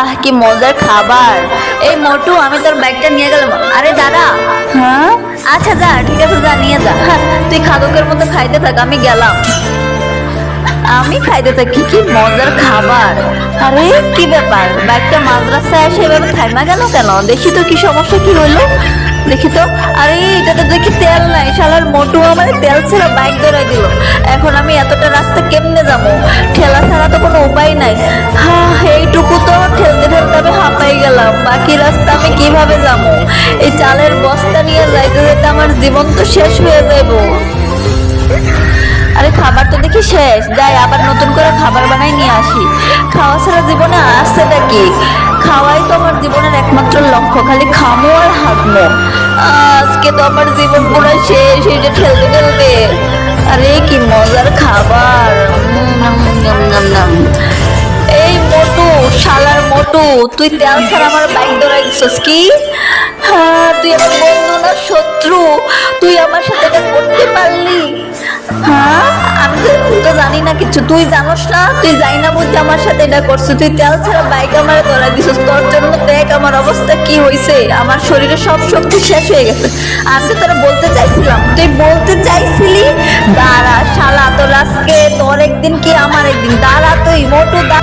আহ কি মজার খাবার। এই মোটু আমি তোর ব্যাগটা নিয়ে গেলাম। আরে দাঁড়া হ্যাঁ? আচ্ছা যা ঠিক আছে যা নিয়ে যা। হ্যাঁ, তুই খাদকের মতো খাইতে থাক আমি গেলাম। আমি খাইতে থাকি কি মজার খাবার। আরে? কি ব্যাপার? ব্যাগটা মাদ্রাসায় এসে এভাবে থাইমা গেল কেন? দেখি তো কি সমস্যা কি হলো দেখি তো। আরে এটা তো দেখি তেল নাই। শালার মোটু আমার তেল ছাড়া বাইক ধরে দিল। এখন আমি এতটা রাস্তা কেমনে যাব? তো কোনো উপায় নাই। হ্যাঁ এইটুকু তো ঠেলতে ঠেলতে আমি হাঁপাই গেলাম। বাকি রাস্তা আমি কীভাবে যাব? এই চালের বস্তা নিয়ে যাইতে যেতে আমার জীবন তো শেষ হয়ে যাব আরে খাবার তো দেখি শেষ। যাই, আবার নতুন করে খাবার বানাই নিয়ে আসি। খাওয়া ছাড়া জীবনে আসছেটা কি? খাওয়াই তো আমার জীবনের একমাত্র লক্ষ্য, খালি খামো আর হাঁটমো। আজকে তো আমার জীবন পুরো শেষ, এই যে ঠেলতে তুই তেল ছাড়া আমার বাইক ধরে দিছিস কি? হ্যাঁ তুই আমার বন্ধু না শত্রু। তুই আমার সাথে এটা করতে পারলি। হ্যাঁ আমি তো জানি না কিছু। তুই জানোস না? তুই যাই না বুঝতে আমার সাথে এটা করছিস। তুই তেল ছাড়া বাইক আমার ধরা দিছিস তোর জন্য দেখ আমার অবস্থা কি হয়েছে আমার শরীরে সব শক্তি শেষ হয়ে গেছে। আমি তো তোরা বলতে চাইছিলাম। তুই বলতে চাইছিলি, দাঁড়া শালা, তোর আজকে তোর একদিন কি আমার একদিন? দাঁড়া তুই, মোটু